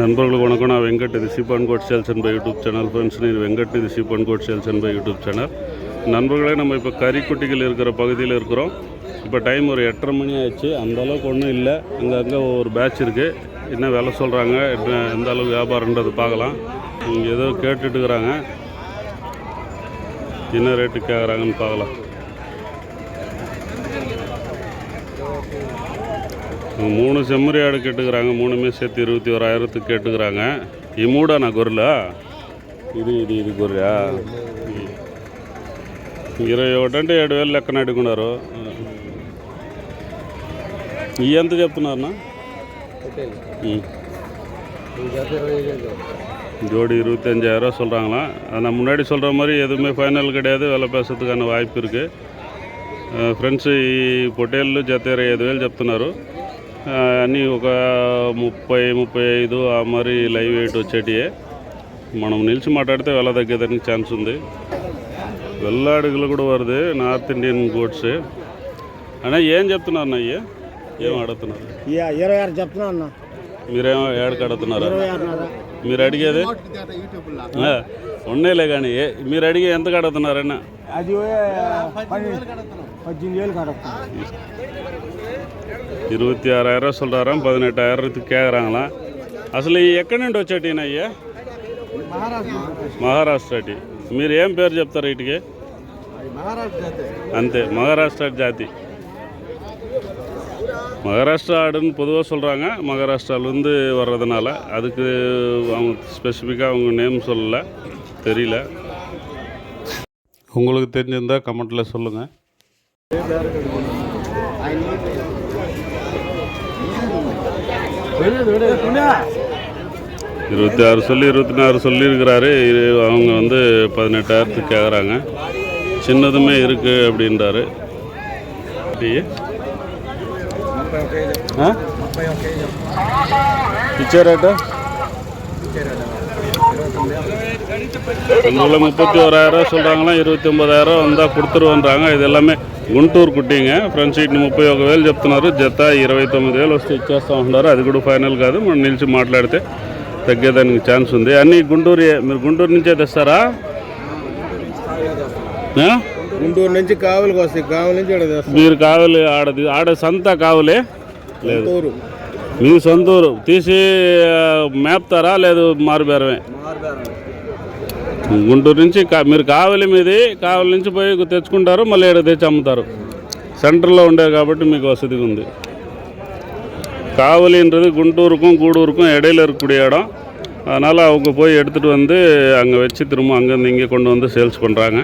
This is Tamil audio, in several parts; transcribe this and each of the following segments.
நண்பர்களுக்கு வணக்கம். நான் வெங்கட் இது cheap and good sales and buy YouTube channel friends. இது வெங்கட் இது cheap and good sales and buy YouTube channel. நண்பர்களே நம்ம இப்போ கறிக்குட்டிகள் இருக்கிற பகுதியில் இருக்கிறோம். இப்போ டைம் ஒரு எட்டரை மணி ஆச்சு அந்தளவுக்கு ஒன்றும் இல்லை. அங்கங்கே ஒரு பேட்ச் இருக்குது என்ன விலை சொல்கிறாங்க என்ன எந்த அளவுக்கு வியாபாரன்றது பார்க்கலாம். இங்கே ஏதோ கேட்டுட்டுக்கிறாங்க என்ன ரேட்டு கேட்குறாங்கன்னு பார்க்கலாம். மூணு செம்மறி ஆடு கேட்டுக்கிறாங்க மூணுமே சேர்த்து இருபத்தி ஓராயிரத்துக்கு கேட்டுக்கிறாங்க இம்மூடாண்ணா குரலா? இது ఇది இது గొర్రె ఇరవై ఒకటి అంటే ఏడు వేలు లెక్కన ఎంత చెప్తున్నారన్నా ஜோடி இருபத்தி அஞ்சாயிரரூவா சொல்கிறாங்களா நான் முன்னாடி சொல்கிற மாதிரி எதுவுமே ஃபைனல் கிடையாது விலை பேசுறதுக்கான வாய்ப்பு இருக்குது ఫ్రెండ్స్ ఈ పొటేళ్ళు జత ఇరవై ఐదు వేలు చెప్తున్నారు అన్నీ ఒక ముప్పై ముప్పై ఐదు ఆ మరి లైవ్ వెయిట్ వచ్చేటియే. మనం నిలిచి మాట్లాడితే వెల తగ్గేదానికి ఛాన్స్ ఉంది. వెల్లాడుగులు కూడా వరది నార్త్ ఇండియన్ గోడ్స్ అన్నా ఏం చెప్తున్నారు అన్న అయ్యి? ఏం అడుగుతున్నారు ఇక ఇరవై ఆరు చెప్తున్నా అన్న. మీరేమో ఏడకి అడుగుతున్నారా మీరు అడిగేది? ఉన్నేలే కానీ ఏ- మీరు అడిగి ఎంతకు అడుగుతున్నారన్న అది పది పద్దెనిమిది వేలు இருபத்தி ஆறாயிரம் சொல்கிறாராம் பதினெட்டாயிரத்துக்கு கேட்குறாங்களாம் అసలు ఈ ఎక్కడి నుండి వచ్చేటినా అయ్యా మహారాష్ట్ర టీ మీరు ఏం పేరు చెప్తారు వీటికి అంతే மகாராஷ்டிரா ஜாதி மகாராஷ்டிரா ஆடுன்னு பொதுவாக சொல்கிறாங்க மகாராஷ்டிராலேருந்து வர்றதுனால அதுக்கு அவங்க ஸ்பெசிஃபிக்காக அவங்க நேம் சொல்லலை தெரியல உங்களுக்கு தெரிஞ்சிருந்தா கமெண்ட்டில் சொல்லுங்கள் இருபத்தி ஆறு சொல்லி இருபத்தி நாலு சொல்லியிருக்கிறாரு. அவங்க வந்து பதினெட்டாயிரத்துக்கு கேட்குறாங்க சின்னதுமே இருக்குது அப்படின்றாரு. టీ? ఆ? ఇచ్చే రేటు உங்களை முப்பத்தி ஓராயிரம் சொல்கிறாங்களாம் இருபத்தி ஒம்பதாயிரம் வந்தால் கொடுத்துருவோன்றாங்க இது எல்லாமே గుంటూరు కుట్టింగ్ ఫ్రంట్ సీట్ ముప్పై ఒక వేలు చెప్తున్నారు జత ఇరవై తొమ్మిది వేలు వస్తే ఇచ్చేస్తా ఉంటున్నారు అది కూడా ఫైనల్ కాదు మనం నిలిచి మాట్లాడితే తగ్గేదానికి ఛాన్స్ ఉంది అన్నీ గుంటూరు మీరు గుంటూరు నుంచే తెస్తారా ఆ? గుంటూరు నుంచి కావులకి వస్తాయి కావుల నుంచి ఇక్కడ తెస్తాం మీరు కావాలి ఆడది ఆడ సంత కావలే లేదు గుంటూరు మీ సొంతూరు తీసి ఆ, మేపుతారా లేదు మారుబేరమే గుంటూరు నుంచి కా- మీరు కావలి మీది కావలి నుంచి పోయి తెచ్చుకుంటారు మళ్ళీ ఇక్కడ తెచ్చి అమ్ముతారు సెంటర్లో ఉండేది కాబట్టి మీకు వసతిగా ఉంది காவலின்றது குண்டூருக்கும் கூடூருக்கும் இடையில இருக்கக்கூடிய இடம் அதனால் அவங்க போய் எடுத்துகிட்டு வந்து அங்கே வச்சு திரும்ப அங்கேருந்து இங்கே கொண்டு வந்து சேல்ஸ் பண்ணுறாங்க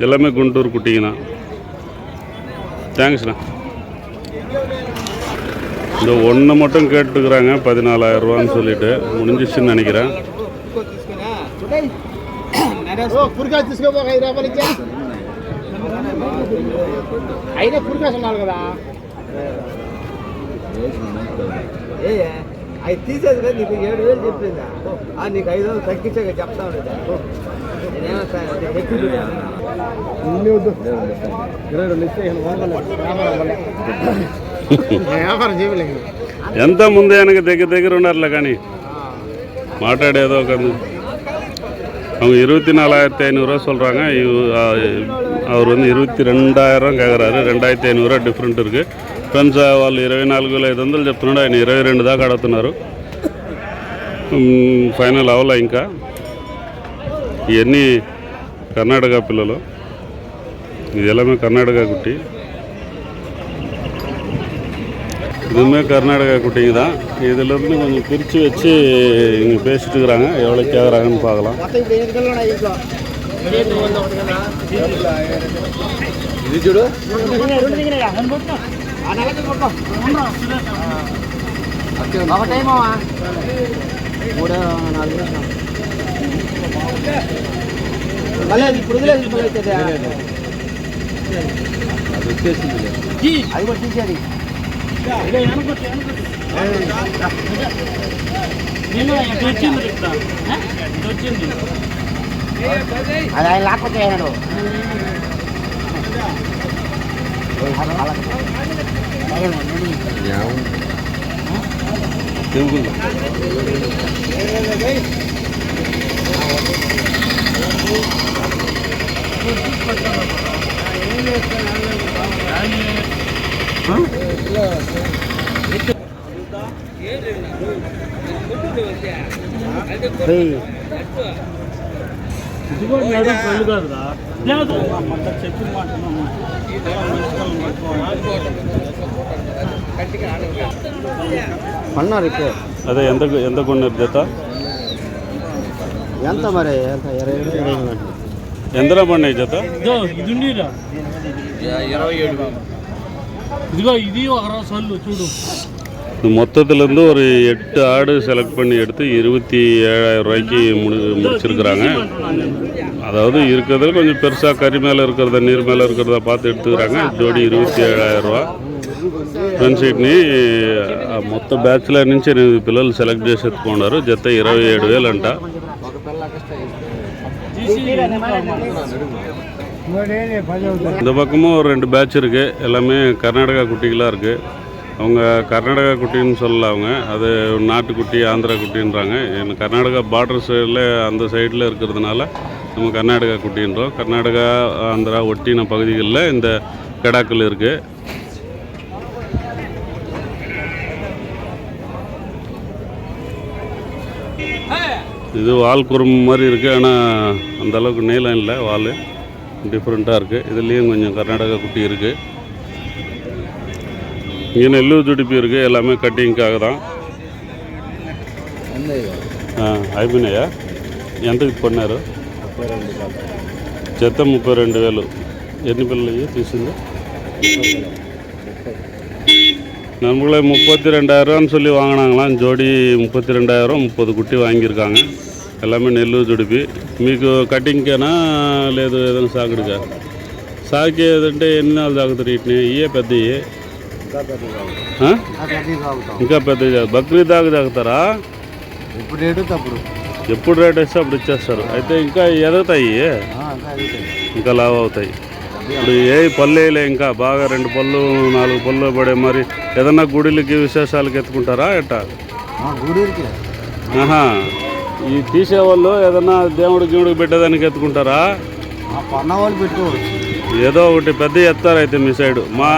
எல்லாமே குண்டூர் குட்டிங்க தான் தேங்க்ஸ்ண்ணா இந்த ஒன்று மட்டும் கேட்டுக்கிறாங்க பதினாலாயிரம் ரூபான்னு சொல்லிட்டு முடிஞ்சிச்சுன்னு நினைக்கிறேன் పురికా తీసుకోబో ఐదు రూపాయలు ఇచ్చా అయినా పురికా ఉన్నారు కదా అవి తీసేది కదా నీకు ఏడు వేలు చెప్పిందా ఆ, నీకు ఐదు వందలు తగ్గించాక చెప్తా ఉండేదా నేనేమో సార్ అది ఎక్కువ చెప్పాను. ఇన్ని వద్దు ఇరవై రెండు ఇస్తే ఎంత ముందే వెనక దగ్గర దగ్గర ఉన్నారులే కానీ మాట్లాడేదో ఒక ఇరవై இருபத்தி நாலாயிரத்தி ஐநூறுரூவா சொல்கிறாங்க அவர் வந்து இருபத்தி రెండు கேட்குறாரு ఐనూరు డిఫరెంట్ ఇరుకు ఫ్రెండ్స్ వాళ్ళు ఇరవై నాలుగు వేల ఐదు వందలు చెప్తున్నాడు ఆయన ఇరవై రెండు దాకా అడుగుతున్నారు ఫైనల్ అవలా ఇంకా. ఇవన్నీ కర్ణాటక పిల్లలు. ఇది ఎలామే కర్ణాటక గుట్టి. இதுவுமே கர்நாடகா குட்டிங்க தான் இதிலிருந்து கொஞ்சம் பிரித்து வச்சு இங்கே பேசிட்டு இருக்கிறாங்க எவ்வளோ கேட்குறாங்கன்னு பார்க்கலாம் మొత్తం ఇప్పుడు ఎన్ని గంటలు ఉన్నాయి ఇంట్లో ఇది చూడు ఆ నెలకి కొట్టు. ఒకటేమో మూడు నాలుగు నిమిషాలు. మళ్ళీ అది ఇప్పుడు వదిలేసి మళ్ళీ అవుతుందా? అది వచ్చేసింది అది కూడా తీసేది అది ఆయన లాక్కొచ్చి అయినాడు టెంపుల్ ఏయ్, పన్నారు ఇక్కడ అదే ఎంత ఎంత కొన్నారు జత ఎంత మరి ఎంత ఇరవై ఐదు ఇరవై ఐదు గంటలు ఎంతలో పడినాయి జత இதிகோ இதையும் வர சொல்லு சூடு மொத்தத்துலேருந்து ஒரு எட்டு ஆடு செலக்ட் பண்ணி எடுத்து இருபத்தி ஏழாயிரம் ரூபாய்க்கு முடி முடிச்சிருக்கிறாங்க அதாவது இருக்கிறதுல கொஞ்சம் பெருசாக கறி மேலே இருக்கிறத நீர் மேலே இருக்கிறத பார்த்து எடுத்துக்கிறாங்க జోడి இருபத்தி ఏడాయిరం రూపా ఫ్రెండ్స్ వీటిని ఆ మొత్తం బ్యాచ్లో నుంచి ఎనిమిది పిల్లలు సెలెక్ట్ చేసి ఎత్తుకున్నారు జత ఇరవై ఏడు వేలు అంట இந்த பக்கமும் ஒரு ரெண்டு பேட்ச் இருக்குது எல்லாமே கர்நாடகா குட்டிகளாக இருக்குது அவங்க கர்நாடகா குட்டின்னு சொல்லல அவங்க. அது நாட்டுக்குட்டி ஆந்திரா குட்டின்றாங்க. எனக்கு கர்நாடகா பார்டர் சைடில் அந்த சைடில் இருக்கிறதுனால நம்ம கர்நாடகா குட்டின்றோம். கர்நாடகா ஆந்திரா ஒட்டின பகுதிகளில் இந்த கடாக்கள் இருக்குது இது வால் குறும்பு மாதிரி இருக்குது ஆனால் அந்த அளவுக்கு நீளம் இல்லை வால். டிஃப்ரெண்ட்டாக இருக்குது இதுலேயும் கொஞ்சம் கர்நாடகா குட்டி இருக்குது இங்கே நெல்லூர் துடிப்பு இருக்குது எல்லாமே கட்டிங்க்காக தான் అయిపోయినాయా ఎంతకి కొన్నారు జత ముప్పై రెండు వేలు ఎన్ని పిల్లలు ఇవి తీసింది நம்மளே முப்பத்தி ரெண்டாயிரம்னு சொல்லி வாங்கினாங்களாம் ஜோடி முப்பத்தி ரெண்டாயிரம் ముప్పది కుట్టి వాంగిరుకాంగ எல்லாமே నెల్లూరు జుడిపి మీకు కటింగ్కేనా లేదు ఏదైనా సాగుడుగా సాగే ఏదంటే ఎన్ని నెలలు తాగుతారు వీటిని ఇయే పెద్దవి ఆ? ఇంకా పెద్ద బక్రీద్ దాకా తాగుతారా ఇప్పుడు రేటు తప్పుడు ఎప్పుడు రేట్ వేస్తే అప్పుడు ఇచ్చేస్తారు అయితే ఇంకా ఎదుగుతాయి ఇంకా లావ్ అవుతాయి ఇప్పుడు ఏ పళ్ళు వేయలే ఇంకా బాగా రెండు పళ్ళు నాలుగు పళ్ళు పడే మరి ఏదన్నా గుడిలకి విశేషాలకి ఎత్తుకుంటారా ఎట్టా గూడూరికి ఆహా ఈ తీసేవాళ్ళు ఏదన్నా దేవుడికి గీవుడికి పెట్టేదానికి ఎత్తుకుంటారా పన్న వాళ్ళు పెట్టుకోవచ్చు ఏదో ఒకటి పెద్ద ఎత్తారు అయితే మీ సైడ్ మా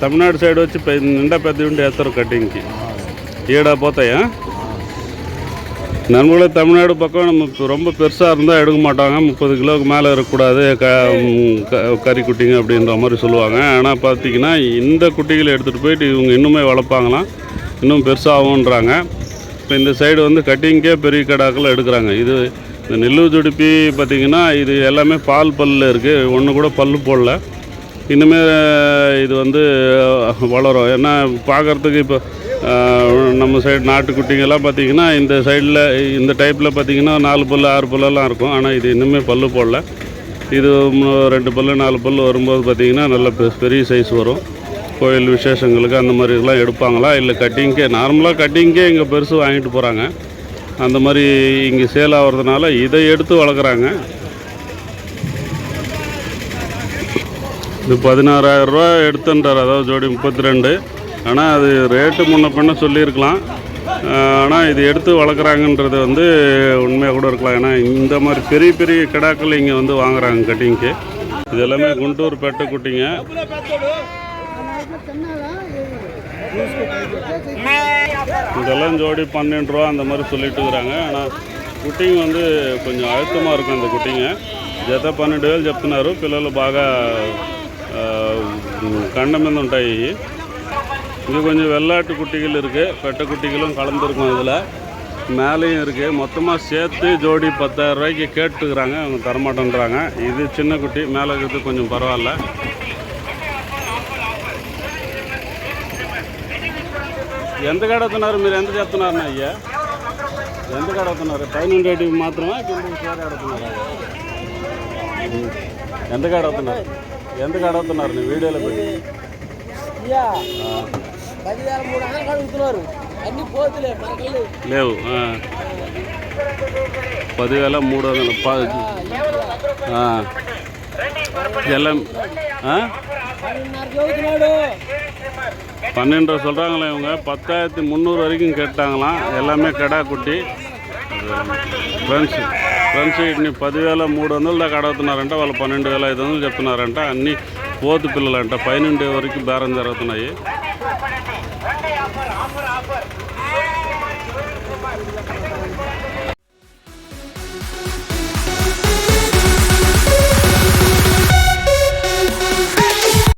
తమిళనాడు సైడ్ వచ్చి పెద్ద నిండా పెద్ద ఉండి ఎత్తారు కటింగ్కి ఈడ పోతాయా நம்மளே தமிழ்நாடு பக்கம் நம்ம ரொம்ப பெருசாக இருந்தால் எடுக்க மாட்டாங்க முப்பது கிலோவுக்கு மேலே இருக்கக்கூடாது க ம், க கறி குட்டிங்க அப்படின்ற மாதிரி சொல்லுவாங்க ஆனால் பார்த்தீங்கன்னா இந்த குட்டிகளை எடுத்துகிட்டு போயிட்டு இவங்க இன்னுமே வளர்ப்பாங்களாம் இன்னும் பெருசாகும்ன்றாங்க இப்போ இந்த சைடு வந்து கட்டிங்கே பெரிய கடாக்கள் எடுக்கிறாங்க. இது இந்த நெல்லூர் துடுப்பி பார்த்தீங்கன்னா இது எல்லாமே பால் பல்லில் இருக்குது ஒன்று கூட பல்லு போடல. இன்னுமே இது வந்து வளரும். ஏன்னா பார்க்குறதுக்கு இப்போ நம்ம சைடு நாட்டுக்குட்டிங்கெல்லாம் பார்த்திங்கன்னா இந்த சைடில் இந்த டைப்பில் பார்த்தீங்கன்னா நாலு பல் ஆறு பல்லெல்லாம் இருக்கும். ஆனால் இது இன்னுமே பல்லு போடல. இது ரெண்டு பல்லு நாலு பல் வரும்போது பார்த்திங்கன்னா நல்ல பெ- பெரிய சைஸ் வரும். கோயில் விசேஷங்களுக்கு அந்த மாதிரி இதெல்லாம் எடுப்பாங்களா? இல்லை கட்டிங்கே நார்மலாக கட்டிங்கே இங்கே பெருசு வாங்கிட்டு போகிறாங்க அந்த மாதிரி இங்கே சேல் ஆகிறதுனால இதை எடுத்து வளர்க்குறாங்க. இது பதினாறாயிரம் ரூபா எடுத்துன்றார். அதாவது ஜோடி முப்பத்தி ரெண்டு ஆனால் அது ரேட்டு முன்ன பின்ன சொல்லியிருக்கலாம். ஆனால் இது எடுத்து வளர்க்குறாங்கன்றது வந்து உண்மையாக கூட இருக்கலாம். ஏன்னா இந்த மாதிரி பெரிய பெரிய கிடாக்கள் இங்கே வந்து வாங்குறாங்க கட்டிங்க்கு. இது எல்லாமே குண்டூர் பெட்டை குட்டிங்க. இதெல்லாம் ஜோடி பன்னெண்டு ரூபா அந்த மாதிரி சொல்லிட்டு இருக்கிறாங்க. ஆனால் కుట్టింగ్ వంద కొంచెం అయుత్తమా ఉంటుంది కుట్టింగ్ జత పన్నెండు వేలు చెప్తున్నారు పిల్లలు బాగా కండ మీద ఉంటాయి இது கொஞ்சம் வெள்ளாட்டு குட்டிகள் இருக்குது பெட்ட குட்டிகளும் கலந்துருக்கும் இதில். மேலேயும் இருக்குது மொத்தமாக சேர்த்து ஜோடி பத்தாயிரம் ரூபாய்க்கு கேட்டுக்கிறாங்க. அவங்க தரமாட்டேன்றாங்க. இது சின்ன குட்டி. மேலே இருக்கிறது கொஞ்சம் பரவாயில்ல. ఎందుకు అడుగుతున్నారు మీరు ఎంత చెప్తున్నారు అయ్యా? ఎందుకు అడుగుతున్నారు పైన ఉండేటివి మాత్రమే? కింద షేర్ అడుగుతున్నారు ఎంత అడుగుతున్నారు ఎందుకు అడుగుతున్నారు నీ వీడియోలో లేవు. పదివేల మూడు వందల. ఎల్ఎం ఆ. ఎల్లం ఆ? పన్నెండున్నర చదువుతున్నాడు பன்னெண்டு சொல்கிறாங்களே இவங்க பத்தாயிரத்தி முந்நூறு வரைக்கும் கேட்டாங்களாம் எல்லாமே கடா కుట్టి ఫ్రెండ్స్ ఫ్రెండ్స్ ఇన్ని పదివేల మూడు వందలు దాకా అడుగుతున్నారంట వాళ్ళు పన్నెండు వేల ఐదు వందలు చెప్తున్నారంట అన్ని పోతు పిల్లలంట పైనుండే వరకు బేరం జరుగుతున్నాయి